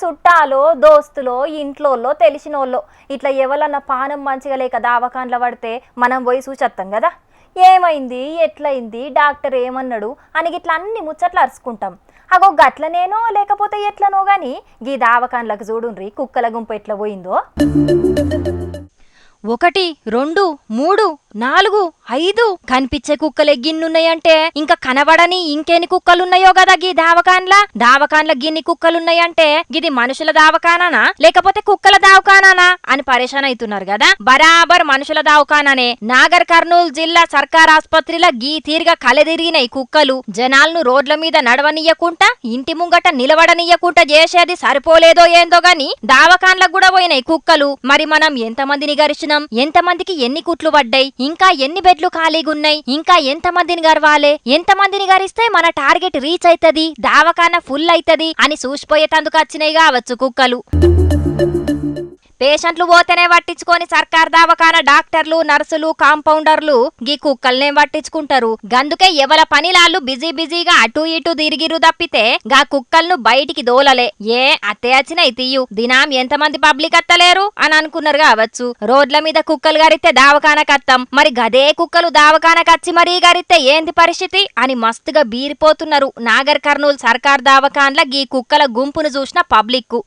చుట్టాలో దోస్తులో ఇంట్లోలో తెలిసినోళ్ళో. ఇట్లా ఎవరన్నా పానం మంచిగా లేక దావకాన్ల పడితే మనం పోయి చూసేస్తాం కదా. ఏమైంది? ఎట్లయింది? డాక్టర్ ఏమన్నాడు? అని ఇట్లా అన్ని ముచ్చట్లు అరుచుకుంటాం. అగో గట్లనేనో లేకపోతే ఎట్లనో గాని గీ దావకాన్లకు చూడుండ్రి కుక్కల గుంపు ఎట్లా పోయిందో. ఒకటి రెండు మూడు నాలుగు ఐదు. కనిపించే కుక్కలే గిన్నున్నాయంటే ఇంకా కనబడని ఇంకెన్ని కుక్కలున్నాయో కదా గీ దావకాన్ల? దావకాన్ల గిన్ని కుక్కలున్నాయంటే గిది మనుషుల దావకానా లేకపోతే కుక్కల దావకానానా? అని పరేషాన్ అవుతున్నారు కదా బరాబర్ మనుషుల దావకానానే. నాగర్ కర్నూలు జిల్లా సర్కార్ ఆసుపత్రిలో గీ తీరుగా కలెదిరిగినాయి కుక్కలు జనాలను రోడ్ల మీద నడవనియ్యకుంటా ఇంటి ముంగట నిలబడనియ్యకుంటా చేసేది సరిపోలేదో ఏందో గాని దావకాన్లకు కూడా పోయినాయి కుక్కలు. మరి మనం ఎంతమందిని గరిచినాం? ఎంతమందికి ఎన్ని కుట్లు పడ్డాయి? ఇంకా ఎన్ని బెడ్లు ఖాళీగా ఉన్నాయి? ఇంకా ఎంతమందిని గర్వాలే ఎంతమందిని గరిస్తే మన టార్గెట్ రీచ్ అవుతుంది దావకాన ఫుల్ అవుతుంది అని చూసిపోయేటందుకు వచ్చినాయి కావచ్చు కుక్కలు. పేషెంట్లు పోతేనే పట్టించుకొని సర్కార్ దావకాన డాక్టర్లు నర్సులు కాంపౌండర్లు గీ కుక్కల్నే పట్టించుకుంటారు. గందుకే ఎవల పనిలాళ్ళు బిజీ బిజీగా అటు ఇటు తిరిగిరు తప్పితే గా కుక్కల్ను బయటికి దోలలే. ఏ అత్తే వచ్చినాయి తీయు దినాం ఎంతమంది పబ్లిక్ అత్తలేరు? అని అనుకున్నారు కావచ్చు. రోడ్ల మీద కుక్కలు గరిస్తే దావకాన కత్తం. మరి గదే కుక్కలు దావకాన కచ్చి మరీ గరిస్తే ఏంది పరిస్థితి? అని మస్తుగా బీరిపోతున్నారు నాగర్ కర్నూలు సర్కార్ దావకాన్ల గీ కుక్కల గుంపును చూసిన పబ్లిక్కు.